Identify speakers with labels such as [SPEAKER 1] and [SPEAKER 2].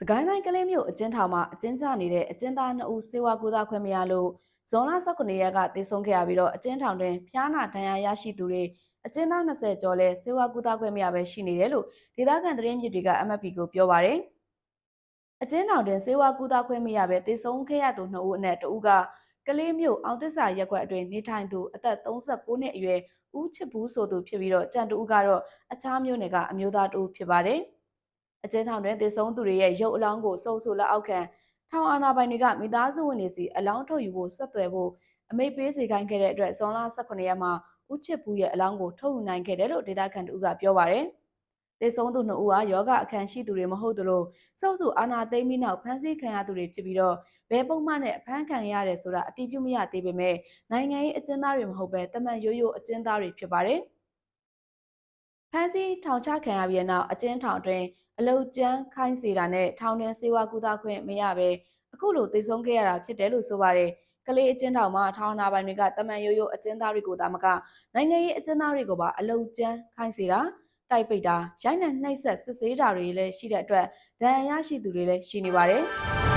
[SPEAKER 1] စကိုင်းတိုင်းကလေးမျိုးအကျဉ်းထောင်မှာအကျဉ်းချနေတဲ့အကျဉ်းသား2ဦးစေဝါကူသားခွင့်မရလို့ဇွန်လ19ရက်ကတေဆုံးခဲ့ရပြီးတော့အကျဉ်းထောင်တွင်ဖျားနာဒဏ်ရာရရှိသူတွေအကျဉ်းသား20ကျော်လဲစေဝါကူသားခွင့်မရပဲရှိနေတယ်လို့ဒေသခံသတင်းမြစ်တွေက MFP ကိုပြောပါရယ်အကျဉ်းထောင်တွင်စေဝါကူသားခွင့်မရပဲတေဆုံးခဲ့ရသူ2ဦးအနက်2ဦးကကလေးမျိုးအောင်သစ္စာရက်ကွက်အတွင်းနေထိုင်သူအသက်39နှစ်အရွယ်ဦးချစ်ဘူးဆိုသူဖြစ်ပြီးတော့ကြံတူဦးကတော့အခြားမျိုးနယ်ကအမျိုးသားတူဖြစ်ပါတယ်။ အကျဉ်းထောင်တွင်တည်ဆုံးသူတွေရဲ့ရုပ်အလောင်းကိုစုံစုလက်အောက်ခံထောင်အာဏာပိုင်တွေကမိသားစုဝင်တွေစီအလောင်းထုတ်ယူဖို့ဆက်သွယ်ဖို့အမိတ်ပေးစေခိုင်းခဲ့တဲ့အတွက်ဇွန်လ18ရက်မှာဦးချစ်ဘူးရဲ့အလောင်းကိုထုတ်ယူနိုင်ခဲ့တယ်လို့ဒေသခံတူကပြောပါတယ်။တည်ဆုံးသူနှစ်ဦးဟာယောဂအခမ်းရှိသူတွေမဟုတ်သလိုစုပ်စုအာနာသိမ့်ပြီးနောက်ဖမ်းဆီးခံရသူတွေဖြစ်ပြီးတော့ဘယ်ပုံမှန်နဲ့အဖမ်းခံရတယ်ဆိုတာအတိအပြုမရသေးပေမဲ့နိုင်ငံရေးအကျဉ်းသားတွေမဟုတ်ပဲတမန်ရိုးရိုးအကျဉ်းသားတွေဖြစ်ပါတယ်။ ဖမ်းဆီးထောင်ချခံရပြီးတဲ့နောက်အကျဉ်းထောင်တွင်အလုတ်ကျန်းခိုင်းစေတာနဲ့ထောင်တွင်စေဝါကူတာခွင့်မရပဲအခုလိုသိဆုံးခဲ့ရတာဖြစ်တယ်လို့ဆိုပါတယ်။ကလေးအကျဉ်းထောင်မှာထောင်နာပိုင်တွေကတမန်ရိုးရိုးအကျဉ်းသားတွေကိုသာမကနိုင်ငံရေးအကျဉ်းသားတွေကိုပါအလုတ်ကျန်းခိုင်းစေတာတိုက်ပိတ်တာရိုက်နှက်နှိပ်စက်စစ်ဆေးတာတွေလည်းရှိတဲ့အတွက်ဒဏ်ရာရရှိသူတွေလည်းရှိနေပါတယ်။